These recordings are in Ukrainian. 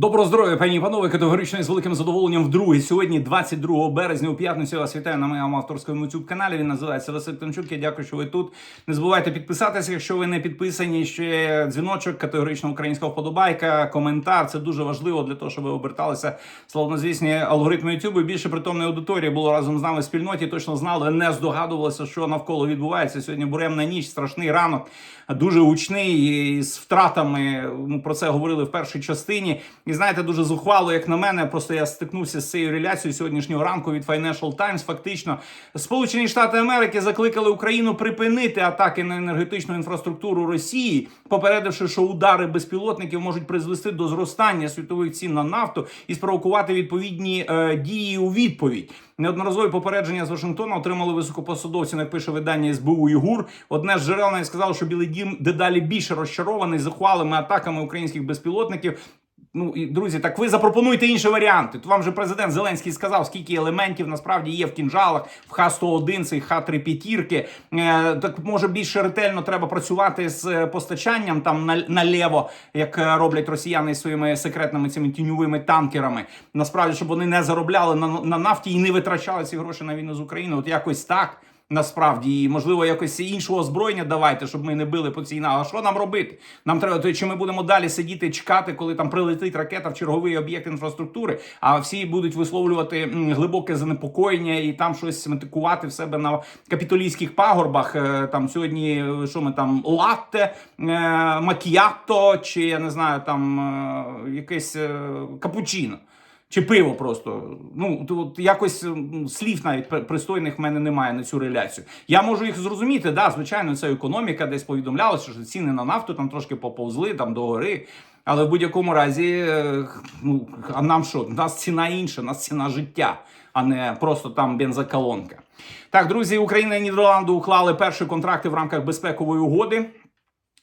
Доброго здоров'я, пані і панове, категорично і з великим задоволенням вдруге. Сьогодні, 22 березня, у п'ятницю, я вас вітаю на моєму авторському youtube каналі. Він називається Василь Тимчук. Я дякую, що ви тут. Не забувайте підписатися, якщо ви не підписані. Ще дзвіночок, категорично українська вподобайка, коментар. Це дуже важливо для того, щоб ви оберталися славнозвісні алгоритми YouTube. Більше притомної аудиторії було разом з нами в спільноті. Точно знали, не здогадувалися, що навколо відбувається. Сьогодні буремна ніч, страшний ранок, дуже гучний і з втратами. Ну про це говорили в першій частині. І знаєте, дуже зухвало, як на мене. Просто я стикнувся з цією реляцією сьогоднішнього ранку від Financial Times. Фактично, Сполучені Штати Америки закликали Україну припинити атаки на енергетичну інфраструктуру Росії, попередивши, що удари безпілотників можуть призвести до зростання світових цін на нафту і спровокувати відповідні е, дії у відповідь. Неодноразові попередження з Вашингтона отримали високопосадовці, як пише видання СБУ і ГУР. Одне з джерел навіть сказало, що Білий Дім дедалі більше розчарований захвалими атаками українських безпілотників. Ну і друзі, так ви запропонуйте інші варіанти. То вам же президент Зеленський сказав, скільки елементів насправді є в кінжалах, в Х-101, цих Х-3 п'ятірки. Е, так може більше ретельно треба працювати з е, постачанням там на- наліво, як е, роблять росіяни своїми секретними цими тіньовими танкерами. Насправді, щоб вони не заробляли на, на нафті і не витрачали ці гроші на війну з Україною. От якось так. Насправді, і можливо, якось іншого озброєння давайте, щоб ми не били по цій. А що нам робити? Нам треба то чи ми будемо далі сидіти, чекати, коли там прилетить ракета в черговий об'єкт інфраструктури, а всі будуть висловлювати глибоке занепокоєння і там щось метикувати в себе на капітолійських пагорбах. Е, Там сьогодні е, що ми там латте, е, макіато, чи я не знаю, там якесь капучино. Чи пиво просто. Ну, от якось слів навіть пристойних в мене немає на цю реляцію. Я можу їх зрозуміти, да, звичайно, це економіка, десь повідомлялося, що ціни на нафту там трошки поповзли там до гори. Але в будь-якому разі, е, ну, а нам що? У нас ціна інша, у нас ціна життя, а не просто там бензоколонка. Так, друзі, Україна і Нідерланди уклали перші контракти в рамках безпекової угоди.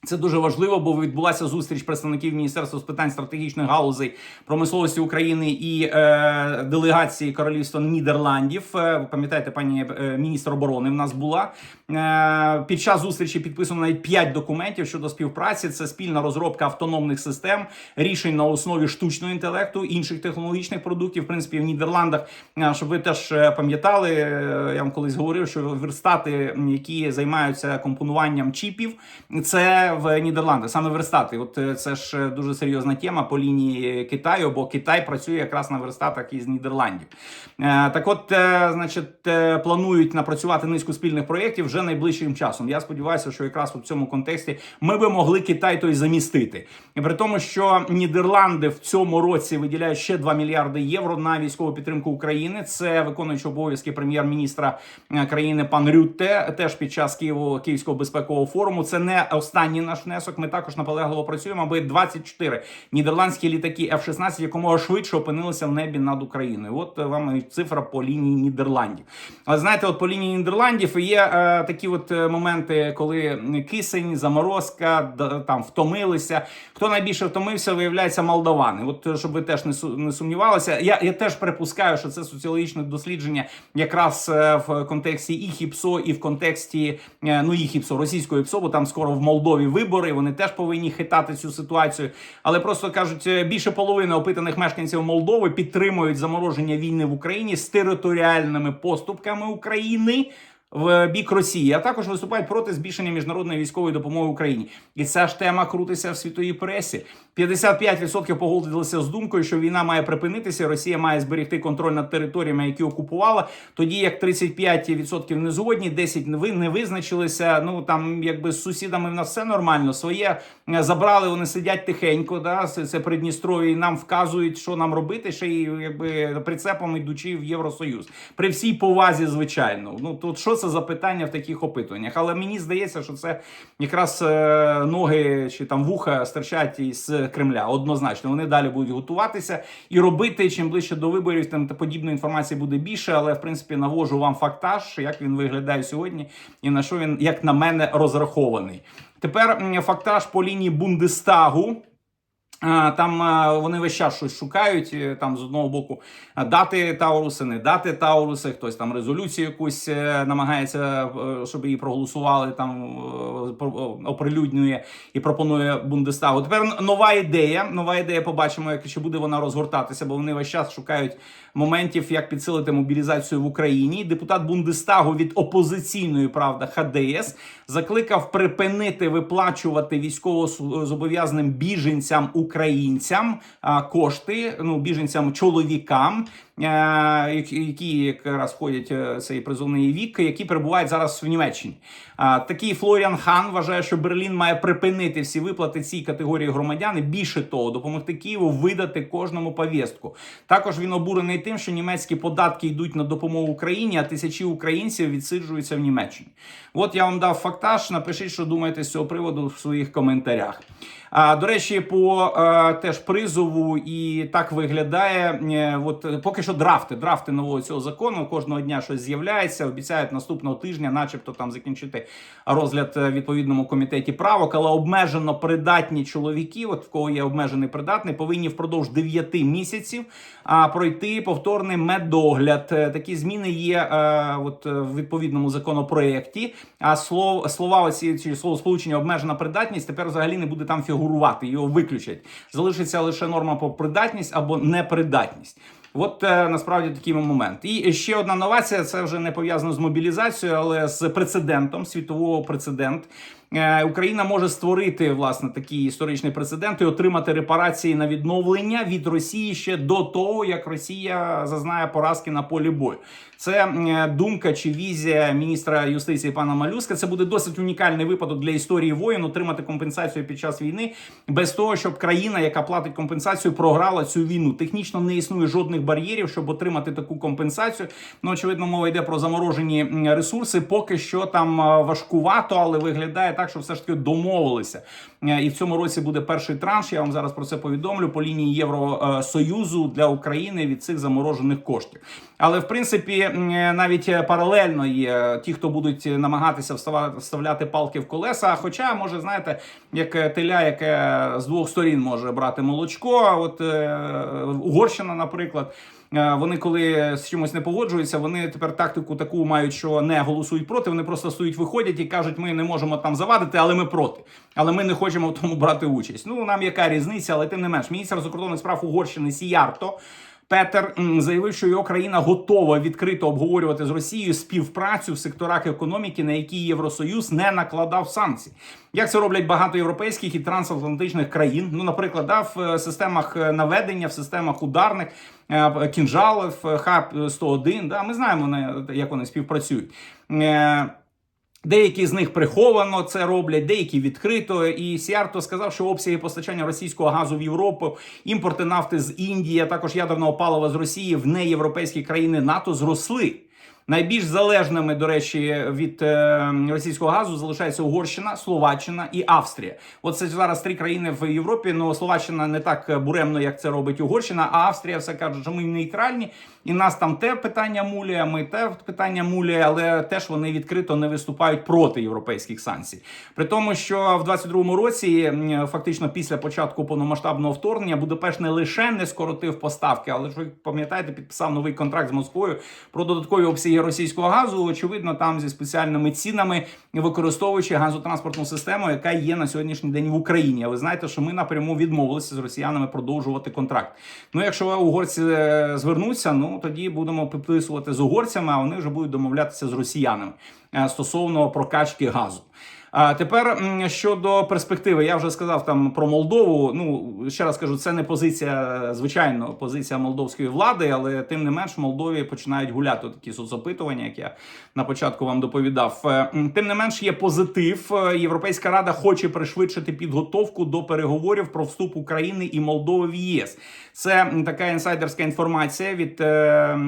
Це дуже важливо, бо відбулася зустріч представників Міністерства з питань стратегічних галузей промисловості України і е, делегації Королівства Нідерландів. Е, ви пам'ятаєте, пані е, міністр оборони в нас була під час зустрічі. Підписано навіть 5 документів щодо співпраці. Це спільна розробка автономних систем, рішень на основі штучного інтелекту, інших технологічних продуктів. В принципі, в Нідерландах, е, щоб ви теж е, пам'ятали, е, я вам колись говорив, що верстати, які займаються компонуванням чіпів, це в Нідерландах, саме верстати. От е, це ж е, дуже серйозна тема по лінії Китаю, бо Китай працює якраз на верстатах із Нідерландів. Е, Так, от, е, значить, е, планують напрацювати низку спільних проєктів вже найближчим часом. Я сподіваюся, що якраз у цьому контексті ми би могли Китай той замістити. І при тому, що Нідерланди в цьому році виділяють ще 2 мільярди євро на військову підтримку України. Це виконуючий обов'язки прем'єр-міністра е, країни пан Рютте, теж під час Києво Київського безпекового форуму. Це не останній наш внесок. Ми також наполегливо працюємо, аби 24 нідерландські літаки F-16 якомога швидше опинилися в небі над Україною. От вам цифра по лінії Нідерландів. Але знаєте, от по лінії Нідерландів є е, такі от е, моменти, коли кисень, заморозка, там втомилися. Хто найбільше втомився, виявляється молдавани. От е, щоб ви теж не не сумнівалися. Я, я теж припускаю, що це соціологічне дослідження якраз е, в контексті і ХІПСО, і в контексті ну і ХІПСО, російської ПСО, бо там скоро в Молдові вибори. Вони теж повинні хитати цю ситуацію. Але просто кажуть, більше половини опитаних мешканців Молдови підтримують замороження війни в Україні з територіальними поступками України. В бік Росії, а також виступають проти збільшення міжнародної військової допомоги Україні, і ця ж тема крутиться в світовій пресі. 55% погодилися з думкою, що війна має припинитися. Росія має зберегти контроль над територіями, які окупувала. Тоді як 35% не згодні, 10% не ви- не визначилися. Ну там якби з сусідами в нас все нормально. Своє е, забрали, вони сидять тихенько. Да, це Придністров'я, і нам вказують, що нам робити, ще й якби прицепом йдучи в Євросоюз. При всій повазі, звичайно. Ну тут що це за питання в таких опитуваннях? Але мені здається, що це якраз е, ноги чи там вуха стирчать із Кремля. Однозначно, вони далі будуть готуватися і робити. Чим ближче до виборів, тим та подібної інформації буде більше. Але в принципі навожу вам фактаж, як він виглядає сьогодні, і на що він, як на мене, розрахований. Тепер фактаж по лінії Бундестагу. Там вони весь час щось шукають. е, Там з одного боку дати Тауруси, не дати Тауруси. Хтось там резолюцію якусь е, намагається, е, щоб її проголосували. Там оприлюднює і пропонує Бундестагу. Тепер нова ідея. Нова ідея. Побачимо, як чи буде вона розгортатися, бо вони весь час шукають моментів, як підсилити мобілізацію в Україні. Депутат Бундестагу від опозиційної правда ХДС закликав припинити виплачувати військовозобов'язаним біженцям українцям кошти, ну біженцям чоловікам, які- які якраз входять е, цей призовний вік, які перебувають зараз в Німеччині. Такий Флоріан Хан вважає, що Берлін має припинити всі виплати цій категорії громадян і більше того, допомогти Києву видати кожному повістку. Також він обурений тим, що німецькі податки йдуть на допомогу Україні, а тисячі українців відсиджуються в Німеччині. От я вам дав фактаж. Напишіть, що думаєте з цього приводу в своїх коментарях. А до речі, по е, теж призову і так виглядає. е, от е, поки що драфти, драфти нового цього закону. Кожного дня щось з'являється. Обіцяють наступного тижня, начебто, там закінчити розгляд в відповідному комітеті правок, але обмежено придатні чоловіки, от в кого є обмежений придатний, повинні впродовж 9 місяців а, пройти повторний медогляд. Такі зміни є е, от в відповідному законопроєкті. А слов, слова оці ці словосполучення обмежена придатність тепер взагалі не буде там фігурувати. Його виключать. Залишиться лише норма про придатність або непридатність. От е, насправді такий момент. І ще одна новація: це вже не пов'язано з мобілізацією, але з прецедентом світового прецедент. Е, Україна може створити власне такий історичний прецедент і отримати репарації на відновлення від Росії ще до того, як Росія зазнає поразки на полі бою. Це е, думка чи візія міністра юстиції пана Малюска. Це буде досить унікальний випадок для історії воїн отримати компенсацію під час війни без того, щоб країна, яка платить компенсацію, програла цю війну. Технічно не існує жодних бар'єрів, щоб отримати таку компенсацію. Ну очевидно, мова йде про заморожені ресурси. Поки що там е, важкувато, але виглядає так, що все ж таки домовилися. Е, І в цьому році буде перший транш. Я вам зараз про це повідомлю по лінії Євросоюзу для України від цих заморожених коштів. Але в принципі, е, навіть е, паралельно є ті, хто будуть намагатися вставляти палки в колеса. Хоча, може, знаєте, як теля, яке з двох сторін може брати молочко. От Угорщина, наприклад. Е, Вони, коли з чимось не погоджуються, вони тепер тактику таку мають, що не голосують проти. Вони просто стоять, виходять і кажуть, ми не можемо там завадити, але ми проти. Але ми не хочемо в тому брати участь. Ну нам яка різниця, але тим не менш, міністр закордонних справ Угорщини Сіярто. Петер заявив, що його країна готова відкрито обговорювати з Росією співпрацю в секторах економіки, на які Євросоюз не накладав санкцій. Як це роблять багато європейських і трансатлантичних країн? Ну, наприклад, да, в е, системах е, наведення, в системах ударних е, кінжалів, хаб 101 Да, ми знаємо, як вони співпрацюють. Деякі з них приховано це роблять, деякі відкрито. І Сіарто сказав, що обсяги постачання російського газу в Європу, імпорти нафти з Індії, а також ядерного палива з Росії в неєвропейські країни НАТО зросли. Найбільш залежними, до речі, від е, російського газу залишається Угорщина, Словаччина і Австрія. От це зараз три країни в Європі. Ну Словаччина не так буремно, як це робить Угорщина. А Австрія все каже, що ми нейтральні, і нас там те питання муляє, ми те питання муляє, але теж вони відкрито не виступають проти європейських санкцій. При тому, що в 22-му році, фактично після початку повномасштабного вторгнення, Будапешт не лише не скоротив поставки, але ж ви пам'ятаєте, підписав новий контракт з Москвою про додаткові обсяги російського газу. Очевидно, там зі спеціальними цінами, використовуючи газотранспортну систему, яка є на сьогоднішній день в Україні. А ви знаєте, що ми напряму відмовилися з росіянами продовжувати контракт. Ну, якщо угорці е, звернуться, ну тоді будемо підписувати з угорцями, а вони вже будуть домовлятися з росіянами е, стосовно прокачки газу. А тепер щодо перспективи, я вже сказав там про Молдову. Ну ще раз кажу, це не позиція, звичайно, позиція молдовської влади, але тим не менш в Молдові починають гуляти такі соцопитування, як я на початку вам доповідав. Е, Тим не менш, є позитив. Е, Європейська рада хоче пришвидшити підготовку до переговорів про вступ України і Молдови в ЄС. Це така інсайдерська інформація від е,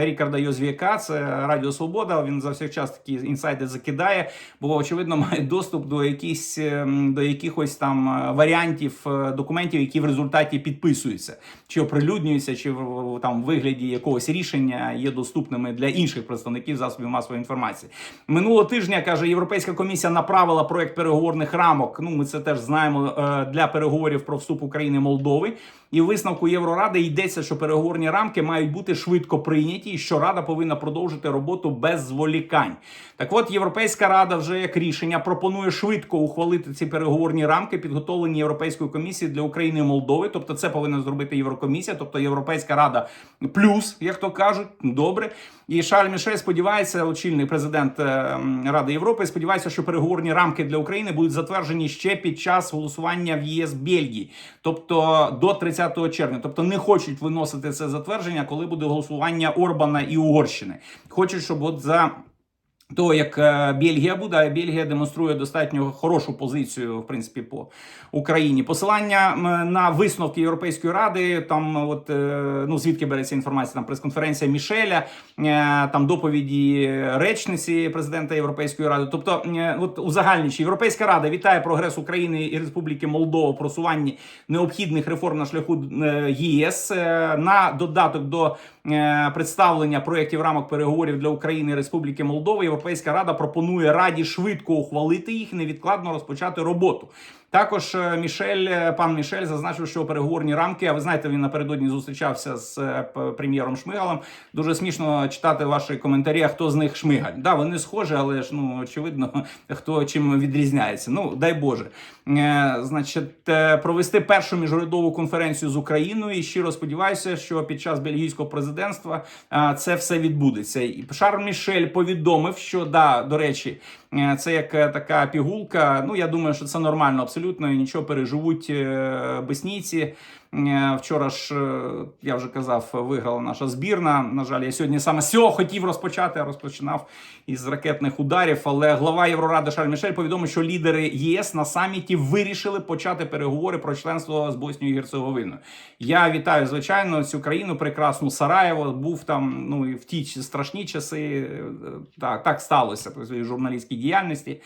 Рікарда Йозвіяка. Це Радіо Свобода. Він за всіх час такі інсайди закидає, бо очевидно мають доступ до якісь ем, до якихось там е, варіантів е, документів, які в результаті підписуються, чи оприлюднюються, чи в там вигляді якогось рішення є доступними для інших представників засобів масової інформації. Минулого тижня каже Європейська комісія направила проект переговорних рамок. Ну ми це теж знаємо е, для переговорів про вступ України Молдови. І в висновку Євроради йдеться, що переговорні рамки мають бути швидко прийняті, і що Рада повинна продовжити роботу без зволікань. Так от Європейська Рада вже як рішення пропонує швидко ухвалити ці переговорні рамки, підготовлені Європейською комісією для України і Молдови. Тобто, це повинна зробити Єврокомісія, тобто Європейська Рада плюс, як то кажуть, добре. І Шарль Мішель сподівається, очільний президент е, Ради Європи, сподівається, що переговорні рамки для України будуть затверджені ще під час голосування в ЄС Бельгії, тобто до 30 червня. Тобто не хочуть виносити це затвердження, коли буде голосування Орбана і Угорщини. Хочуть, щоб от за то як е, Бельгія буде, Бельгія демонструє достатньо хорошу позицію, в принципі, по Україні. Посилання на висновки Європейської ради, там от е, ну звідки береться інформація, там прес-конференція Мішеля, е, там доповіді речниці президента Європейської ради. Тобто, от узагальнюючи, Європейська рада вітає прогрес України і Республіки Молдова в просуванні необхідних реформ на шляху ЄС на додаток до представлення проєктів рамок переговорів для України і Республіки Молдова. Європейська рада пропонує раді швидко ухвалити їх невідкладно розпочати роботу. Також е, Мішель, е, пан Мішель зазначив, що переговорні рамки. А ви знаєте, він напередодні зустрічався з е, прем'єром Шмигалем. Дуже смішно читати ваші коментарі, а хто з них Шмигаль. Да, вони схожі, але ж ну очевидно, хто чим відрізняється. Ну дай Боже. Е, Значить, е, провести першу міжурядову конференцію з Україною. І щиро сподіваюся, що під час бельгійського президентства е, це все відбудеться. І Шарль Мішель повідомив, що да, до речі, це як така пігулка. Ну я думаю, що це нормально абсолютно нічого переживуть боснійці. Е, Вчора ж е, я вже казав, виграла наша збірна. На жаль, я сьогодні саме з цього хотів розпочати, а розпочинав із ракетних ударів. Але глава Євроради Шарль Мішель повідомив, що лідери ЄС на саміті вирішили почати переговори про членство з Боснією і Герцеговиною. Я вітаю звичайно цю країну, прекрасну Сараєво. Був там ну і в ті страшні часи. е, Так, так сталося при своїй журналістській діяльності.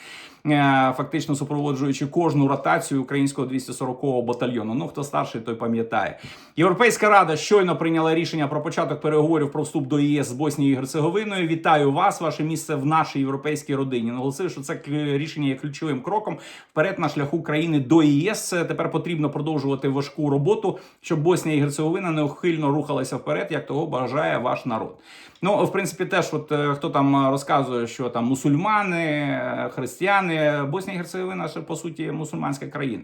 е, Фактично супроводжуючи кожну ротацію українського 240-го батальйону. Ну хто старший, той пам'ятає. Європейська рада щойно прийняла рішення про початок переговорів про вступ до ЄС з Боснією і Герцеговиною. Вітаю вас, ваше місце в нашій європейській родині. Наголосив, що це рішення є ключовим кроком вперед на шляху країни до ЄС. Тепер потрібно продовжувати важку роботу, щоб Боснія і Герцеговина неухильно рухалася вперед, як того бажає ваш народ. Ну, в принципі, теж, от е, хто там е, розказує, що там мусульмани, е, християни, Боснія і Герцеговина ще по суті мусульманська країна.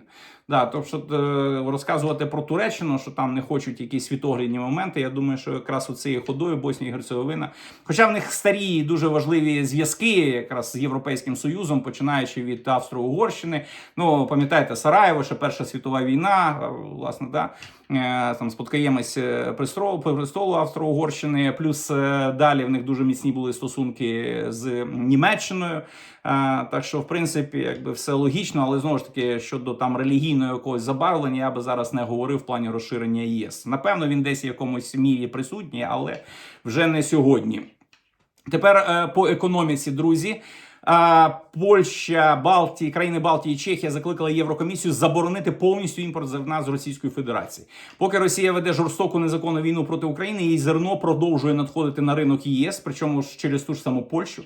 Да, тобто розказувати про Туреччину, що там не хочуть якісь світоглядні моменти. Я думаю, що якраз у цією ходою Боснія і Герцеговина, хоча в них старі і дуже важливі зв'язки, якраз з Європейським Союзом, починаючи від Австро-Угорщини. Ну пам'ятаєте, Сараєво, ще Перша світова війна, власне, да. Там спадкоємець е, престолу, Австро-Угорщини, плюс далі в них дуже міцні були стосунки з Німеччиною. Е, Так що, в принципі, якби все логічно, але знову ж таки, щодо там релігійного якогось забарвлення, я би зараз не говорив в плані розширення ЄС. Напевно, він десь в якомусь мірі присутній, але вже не сьогодні. Тепер е, по економіці, друзі. Польща, Балтії, країни Балтії, Чехія закликали Єврокомісію заборонити повністю імпорт зерна з Російської Федерації. Поки Росія веде жорстоку незаконну війну проти України, її зерно продовжує надходити на ринок ЄС, причому ж через ту ж саму Польщу.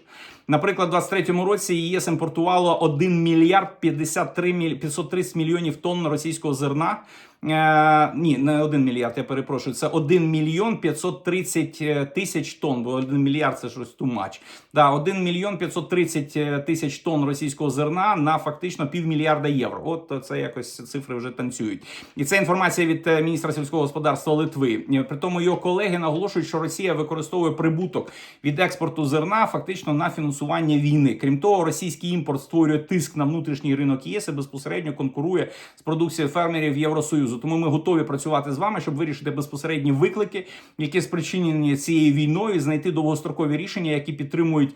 Наприклад, у 23-му році ЄС імпортувало 1 мільярд 53 міль... 530 мільйонів тонн російського зерна. Е, ні, не 1 мільярд, я перепрошую. Це 1 мільйон 530 тисяч тонн, бо 1 мільярд це щось much. Да, 1 мільйон 530 тисяч тонн російського зерна на фактично півмільярда євро. От це якось цифри вже танцюють. І це інформація від е, міністра сільського господарства Литви. Е, При тому його колеги наголошують, що Росія використовує прибуток від експорту зерна фактично на фінансування війни. Крім того, російський імпорт створює тиск на внутрішній ринок ЄС і безпосередньо конкурує з продукцією фермерів Євросоюзу. Тому ми готові працювати з вами, щоб вирішити безпосередні виклики, які спричинені цією війною, і знайти довгострокові рішення, які підтримують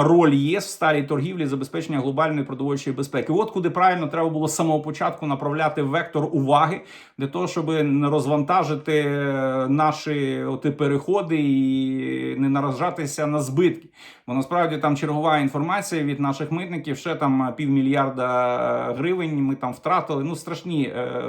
роль ЄС в старій торгівлі забезпечення глобальної продовольчої безпеки. От куди правильно треба було з самого початку направляти вектор уваги для того, щоб не розвантажити е, наші оти переходи і не наражатися на збитки. Бо насправді там чергова інформація від наших митників, ще там півмільярда гривень. Ми там втратили. Ну страшні е,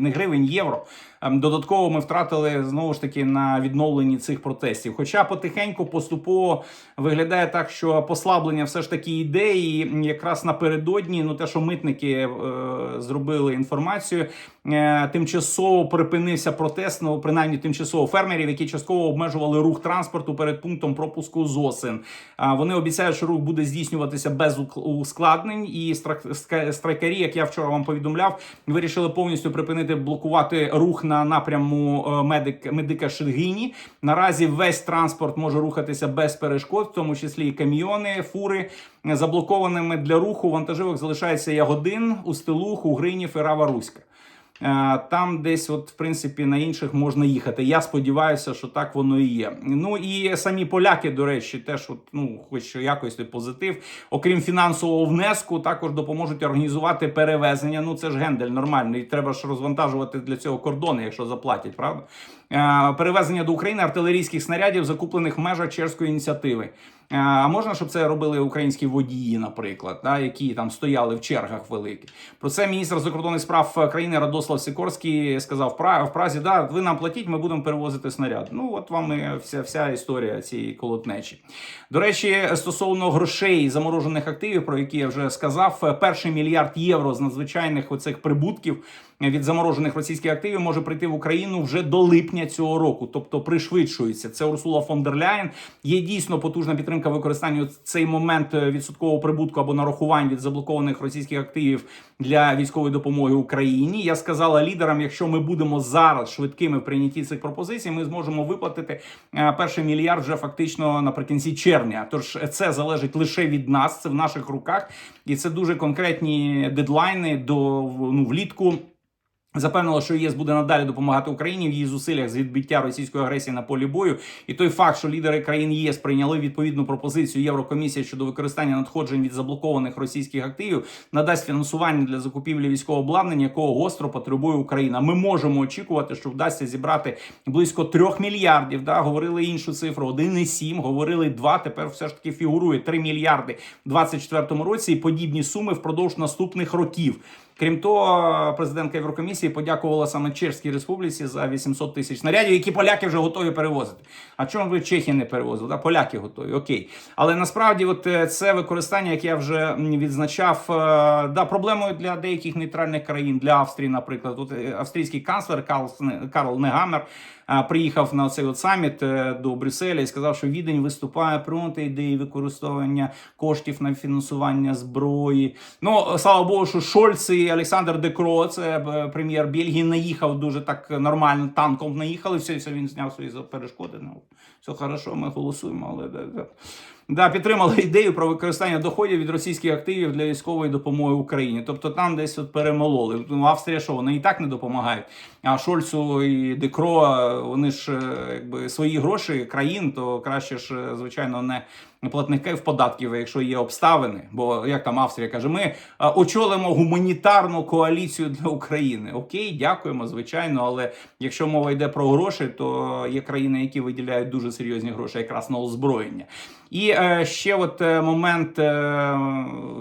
не гривень, євро. Ем, Додатково ми втратили знову ж таки на відновленні цих протестів. Хоча потихеньку поступово виглядає так, що послаблення все ж таки йде, і якраз напередодні, ну те, що митники е, зробили інформацію, е, тимчасово припинився протест, ну принаймні тимчасово фермерів, які частково обмежували рух транспорту перед пунктом пропуску ЗОСИН. А вони обіцяють, що рух буде здійснюватися без ускладнень, і страйкарі, як я вчора вам повідомляв, вирішили повністю припинити блокувати рух на напряму е, медик медика Шергіні. Наразі весь транспорт може рухатися без перешкод, в тому числі і каміони, фури. Заблокованими для руху вантажівок залишається Ягодин, Устилух, Угринів і Рава Руська. Е, Там десь, от, в принципі, на інших можна їхати. Я сподіваюся, що так воно і є. Ну і самі поляки, до речі, теж, от, ну, хоч якось позитив, окрім фінансового внеску, також допоможуть організувати перевезення. Ну це ж гендель нормальний. Треба ж розвантажувати для цього кордони, якщо заплатять, правда? Е, Перевезення до України артилерійських снарядів, закуплених в межах чеської ініціативи. Е, А можна, щоб це робили українські водії, наприклад, да, які там стояли в чергах великих. Про це міністр закордонних справ країни Радослав Сікорський сказав в Празі: да, ви нам платіть, ми будемо перевозити снаряд. Ну от вам і вся, вся історія цієї колотнечі. До речі, стосовно грошей заморожених активів, про які я вже сказав, перший мільярд євро з надзвичайних оцих прибутків від заморожених російських активів може прийти в Україну вже до липня цього року, тобто пришвидшується. Це Урсула фон дер Ляєн. Є дійсно потужна підтримка використання цей момент е, відсоткового прибутку або нарахувань від заблокованих російських активів для військової допомоги Україні. Я сказала лідерам, якщо ми будемо зараз швидкими в прийнятті цих пропозицій, ми зможемо виплатити е, перший мільярд вже фактично наприкінці червня. Тож це залежить лише від нас, це в наших руках, і це дуже конкретні дедлайни до ну влітку. Запевнило, що ЄС буде надалі допомагати Україні в її зусиллях з відбиття російської агресії на полі бою. І той факт, що лідери країн ЄС прийняли відповідну пропозицію Єврокомісії щодо використання надходжень від заблокованих російських активів, надасть фінансування для закупівлі військового обладнання, якого гостро потребує Україна. Ми можемо очікувати, що вдасться зібрати близько трьох мільярдів. Да, говорили іншу цифру 1,7, говорили 2, Тепер все ж таки фігурує 3 мільярди в 2024 році і подібні суми впродовж наступних років. Крім того, президентка Єврокомісії подякувала саме Чешській Республіці за 800 тисяч снарядів, які поляки вже готові перевозити. А чому ви Чехи не перевозили? Да? Поляки готові, окей. Але насправді, от е, це використання, як я вже відзначав, е, да, проблемою для деяких нейтральних країн, для Австрії, наприклад. От е, австрійський канцлер Карл, Негамер приїхав на цей от саміт е, до Брюсселя і сказав, що Відень виступає проти ідеї використовування коштів на фінансування зброї. Ну слава Богу, що Шольц і Олександр Декро, це е, прем'єр Бельгії, наїхав дуже так нормально. Танком наїхали. Все, все він зняв свої перешкоди. Ну все хорошо, ми голосуємо, але да, підтримали ідею про використання доходів від російських активів для військової допомоги Україні. Тобто там десь от перемололи. Ну, Австрія, що вони і так не допомагають. А Шольцу і Декро, вони ж е, якби свої гроші країн, то краще ж, е, звичайно, не платників податків, якщо є обставини. Бо як там Австрія каже, ми е, очолимо гуманітарну коаліцію для України. Окей, дякуємо, звичайно. Але якщо мова йде про гроші, то є країни, які виділяють дуже серйозні гроші, якраз на озброєння. І е, ще от е, момент, е,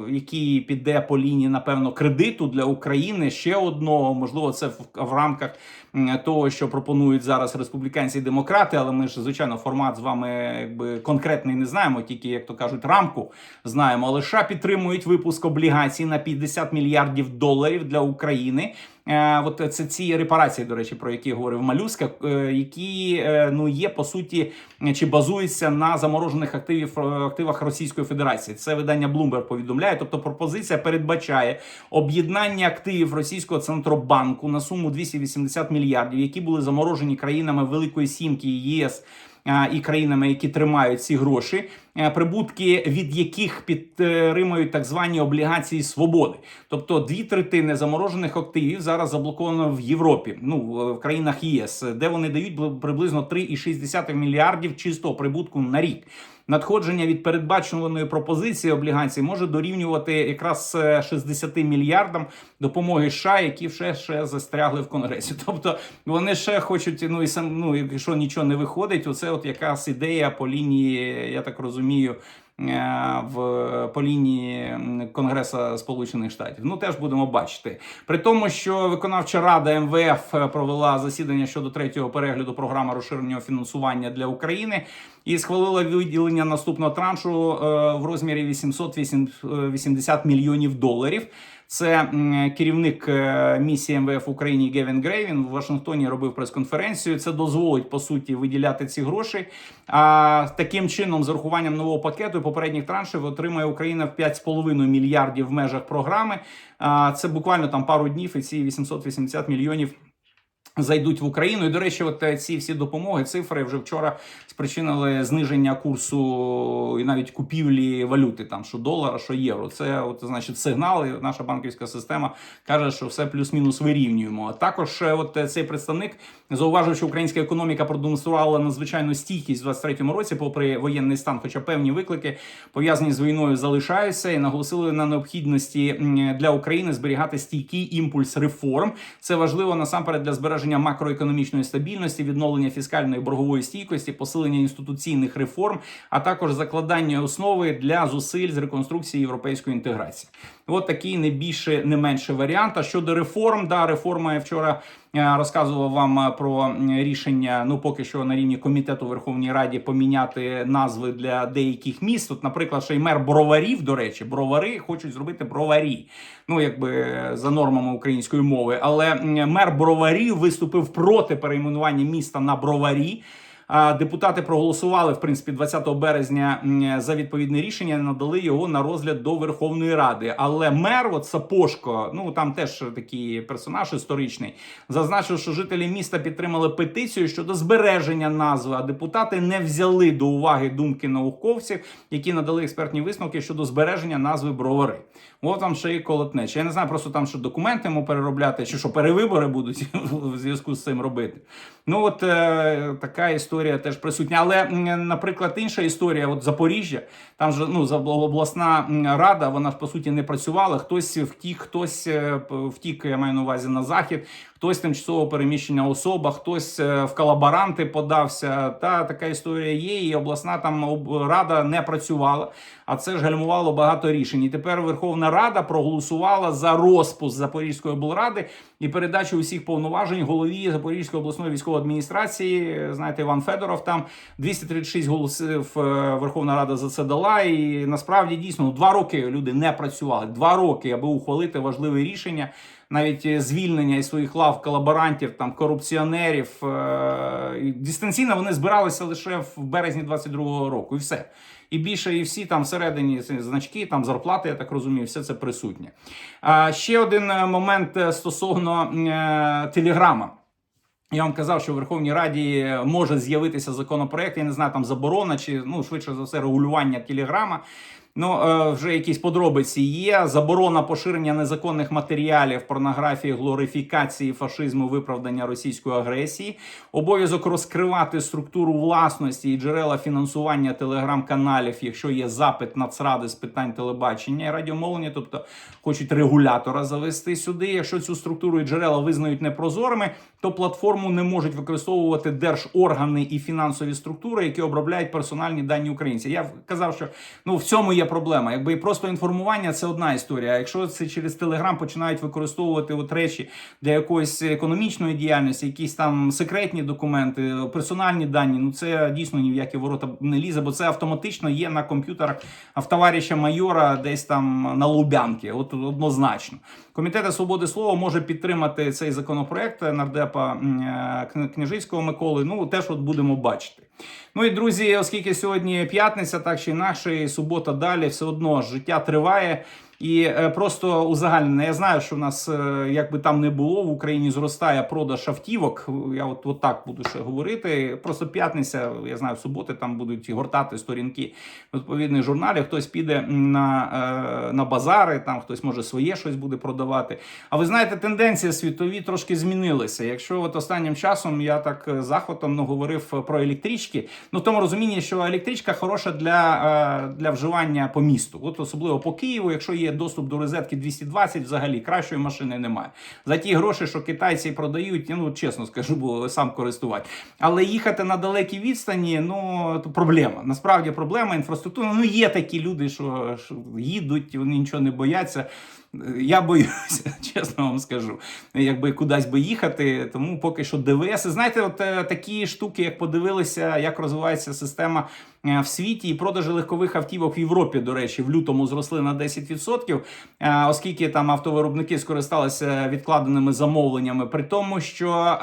який піде по лінії, напевно, кредиту для України. Ще одного, можливо, це в, в рамках того, що пропонують зараз республіканці і демократи. Але ми ж звичайно формат з вами якби конкретний не знаємо, тільки як то кажуть, рамку знаємо. Але США підтримують випуск облігацій на 50 мільярдів доларів для України. Е, От це ці репарації, до речі, про які говорив Малюска, е, які е, ну є по суті чи базуються на заморожених активів активах Російської Федерації. Це видання Bloomberg повідомляє. Тобто пропозиція передбачає об'єднання активів російського центробанку на суму 280 мільярдів, які були заморожені країнами Великої Сімки ЄС. А, І країнами, які тримають ці гроші, е, прибутки від яких підтримують так звані облігації свободи. Тобто дві третини заморожених активів зараз заблоковано в Європі, ну в країнах ЄС, де вони дають приблизно 3,6 мільярдів чистого прибутку на рік. Надходження від передбачуваної пропозиції облігацій може дорівнювати якраз е, 60 мільярдам допомоги США, які ще ще застрягли в конгресі. Тобто вони ще хочуть, ну і сам ну, якщо нічого не виходить, оце от якась ідея по лінії, я так розумію. Е, В по лінії Конгресу Сполучених Штатів ну теж будемо бачити. При тому, що виконавча рада МВФ провела засідання щодо третього перегляду програми розширеного фінансування для України і схвалила виділення наступного траншу е, в розмірі 880 мільйонів доларів. Це керівник е, місії МВФ в Україні Гевін Грейвін в Вашингтоні робив прес-конференцію. Це дозволить по суті виділяти ці гроші. А таким чином, з урахуванням нового пакету і попередніх траншів, отримає Україна в 5,5 мільярдів в межах програми. А це буквально там пару днів, і ці 880 мільйонів. Зайдуть в Україну, і до речі, от е, ці всі допомоги, цифри вже вчора спричинили зниження курсу і навіть купівлі валюти, там що долара, що євро. Це от значить сигнал. і Наша банківська система каже, що все плюс-мінус вирівнюємо. А також е, от е, цей представник зауважив, що українська економіка продемонструвала надзвичайну стійкість у 23-му році, попри воєнний стан, хоча певні виклики пов'язані з війною залишаються, і наголосили на необхідності для України зберігати стійкий імпульс реформ. Це важливо насамперед для збереження макроекономічної стабільності, відновлення фіскальної боргової стійкості, посилення інституційних реформ, а також закладання основи для зусиль з реконструкції європейської інтеграції. От такий не більше, не менше варіант. А щодо реформ, да, реформа я вчора е, розказував вам е, про рішення. Ну поки що на рівні комітету Верховній Раді поміняти назви для деяких міст. Тут, наприклад, ще й мер броварів. До речі, бровари хочуть зробити броварі. Ну якби за нормами української мови. Але мер броварів виступив проти перейменування міста на броварі. Депутати проголосували в принципі 20 березня за відповідне рішення, надали його на розгляд до Верховної Ради. Але мер, от Сапошко, ну там теж такий персонаж історичний, зазначив, що жителі міста підтримали петицію щодо збереження назви, а депутати не взяли до уваги думки науковців, які надали експертні висновки щодо збереження назви бровари. От вам ще й колотнеча. Я не знаю, просто там що документи йому переробляти, чи що перевибори будуть в зв'язку з цим робити. Ну от е, така історія теж присутня. Але, наприклад, інша історія, от Запоріжжя, там же ну обласна рада, вона ж по суті не працювала. Хтось втік, хтось е, втік, я маю на увазі на захід, хтось тимчасово переміщена особа, хтось е, в колаборанти подався. Та така історія є. І обласна там рада не працювала. А це ж гальмувало багато рішень. І тепер Верховна Рада проголосувала за розпуск Запорізької облради і передачу усіх повноважень голові Запорізької обласної військової адміністрації. Знаєте, Іван Федоров там 236 голосів е, Верховна Рада за це дала. І насправді дійсно ну, два роки люди не працювали. Два роки, аби ухвалити важливе рішення. Навіть е, звільнення із своїх лав колаборантів, там корупціонерів е- дистанційно вони збиралися лише в березні 22-го року, і все. І більше, і всі там всередині значки, там зарплати, я так розумію, все це присутнє. А ще один е, момент стосовно е, телеграма. Я вам казав, що в Верховній Раді може з'явитися законопроект, я не знаю, там заборона чи ну швидше за все регулювання телеграма. Ну, е, вже якісь подробиці є. Заборона поширення незаконних матеріалів, порнографії, глорифікації фашизму, виправдання російської агресії, обов'язок розкривати структуру власності і джерела фінансування телеграм-каналів, якщо є запит Нацради з питань телебачення і радіомовлення, тобто хочуть регулятора завести сюди. Якщо цю структуру і джерела визнають непрозорими, то платформу не можуть використовувати держоргани і фінансові структури, які обробляють персональні дані українців. Я казав, що ну в цьому є проблема. Якби просто інформування це одна історія. А якщо це через Телеграм починають використовувати от речі для якоїсь економічної діяльності, якісь там секретні документи, персональні дані, ну це дійсно ні в які ворота не лізе, бо це автоматично є на комп'ютерах в товариша майора десь там на Лубянки. От однозначно. Комітет свободи слова може підтримати цей законопроект нардепа е, княжицького Миколи. Ну теж от будемо бачити. Ну і друзі, оскільки сьогодні п'ятниця, так чи інакше, і субота далі, все одно життя триває. І е, просто узагальнене, я знаю, що в нас, е, як би там не було, в Україні зростає продаж автівок. Я от, от так буду ще говорити. Просто п'ятниця, я знаю, суботи там будуть гортати сторінки відповідних журналів. Хтось піде на, е, на базари, там хтось може своє щось буде продавати. А ви знаєте, тенденції світові трошки змінилися. Якщо от останнім часом я так захватом говорив про електрички, ну в тому розумінні, що електричка хороша для, для вживання по місту. От особливо по Києву, якщо є доступ до розетки 220, взагалі кращої машини немає. За ті гроші, що китайці продають, ну чесно скажу, бо сам користувач. Але їхати на далекі відстані, ну то проблема. Насправді проблема інфраструктура. Ну є такі люди, що, що їдуть, вони нічого не бояться. Я боюся, чесно вам скажу, якби кудись би їхати. Тому поки що ДВС. Знаєте, от е, такі штуки, як подивилися, як розвивається система е, в світі, і продажі легкових автівок в Європі, до речі, в лютому зросли на 10%, е, оскільки там автовиробники скористалися відкладеними замовленнями, при тому, що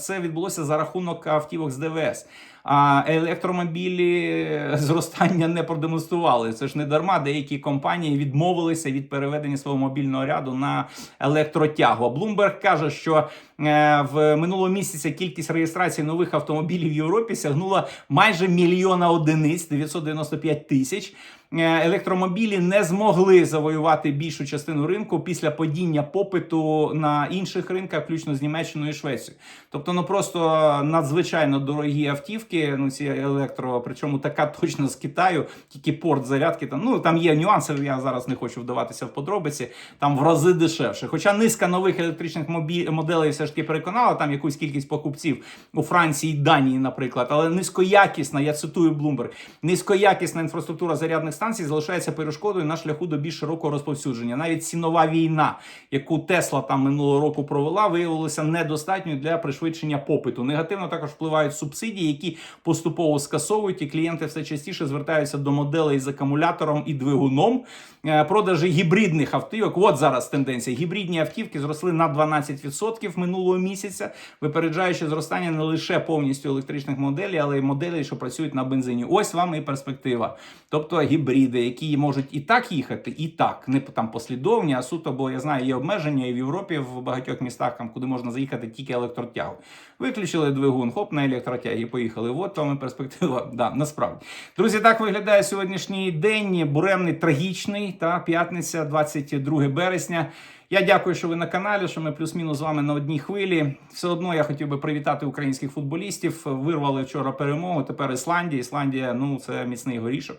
це відбулося за рахунок автівок з ДВС. А електромобілі зростання не продемонстрували. Це ж не дарма. Деякі компанії відмовилися від переведення свого мобільного ряду на електротягу. Блумберг каже, що е, в минулого місяця кількість реєстрацій нових автомобілів в Європі сягнула майже мільйона одиниць 995 тисяч. Е, Електромобілі не змогли завоювати більшу частину ринку після падіння попиту на інших ринках, включно з Німеччиною і Швецією. Тобто, ну просто надзвичайно дорогі автівки. Ну ці електро, причому така точно з Китаю, тільки порт зарядки. Там ну там є нюанси. Я зараз не хочу вдаватися в подробиці. Там в рази дешевше. Хоча низка нових електричних мобі... моделей все ж таки переконала там якусь кількість покупців у Франції і Данії, наприклад, але низькоякісна, я цитую Bloomberg, низькоякісна інфраструктура зарядних станцій залишається перешкодою на шляху до більш широкого розповсюдження. Навіть цінова війна, яку Тесла там минулого року провела, виявилася недостатньою для пришвидшення попиту. Негативно також впливають субсидії, які поступово скасовують, і клієнти все частіше звертаються до моделей з акумулятором і двигуном. Е, Продажі гібридних автівок. От зараз тенденція. Гібридні автівки зросли на 12% минулого місяця, випереджаючи зростання не лише повністю електричних моделей, але й моделей, що працюють на бензині. Ось вам і перспектива. Тобто гібриди, які можуть і так їхати, і так, не там послідовні, а суто, бо я знаю, є обмеження і в Європі в багатьох містах, там, куди можна заїхати тільки електротягу. Виключили двигун, хоп, на електротягі поїхали. От вам і перспектива. Да, насправді. Друзі, так виглядає сьогоднішній день. Буремний, трагічний. Та п'ятниця, 22 березня. Я дякую, що ви на каналі, що ми плюс-мінус з вами на одній хвилі. Все одно я хотів би привітати українських футболістів. Вирвали вчора перемогу. Тепер Ісландія. Ісландія, ну це міцний горішок.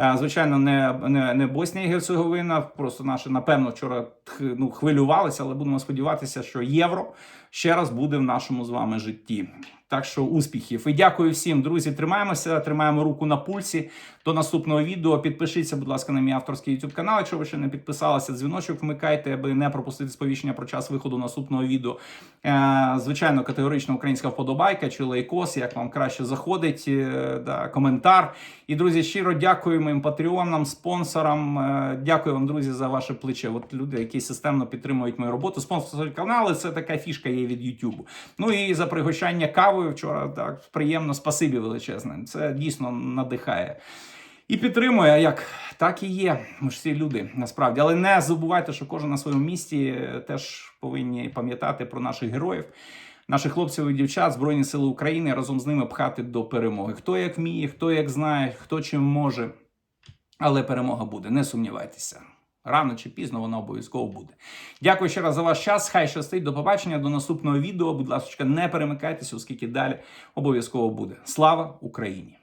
Е, Звичайно, не, не, не Боснія і Герцеговина. Просто наші, напевно, вчора ну, хвилювалися, але будемо сподіватися, що євро ще раз буде в нашому з вами житті. Так що успіхів і дякую всім, друзі. Тримаємося, тримаємо руку на пульсі. До наступного відео. Підпишіться, будь ласка, на мій авторський YouTube канал. Якщо ви ще не підписалися, дзвіночок вмикайте, аби не пропустити сповіщення про час виходу наступного відео. Е, звичайно, категорична українська вподобайка чи лайкос, як вам краще заходить, е, да, коментар. І друзі, щиро дякую моїм патреонам, спонсорам. Е, дякую вам, друзі, за ваше плече. От люди, які системно підтримують мою роботу. Спонсорські канали це така фішка є від YouTube. Ну і за пригощання кавою вчора так приємно, спасибі величезне. Це дійсно надихає. І підтримує, як так і є. Ми ж всі люди насправді. Але не забувайте, що кожен на своєму місці теж повинні пам'ятати про наших героїв, наших хлопців і дівчат, Збройні Сили України разом з ними пхати до перемоги. Хто як вміє, хто як знає, хто чим може. Але перемога буде, не сумнівайтеся. Рано чи пізно вона обов'язково буде. Дякую ще раз за ваш час. Хай щастить. До побачення, до наступного відео. Будь ласка, не перемикайтеся, оскільки далі обов'язково буде. Слава Україні!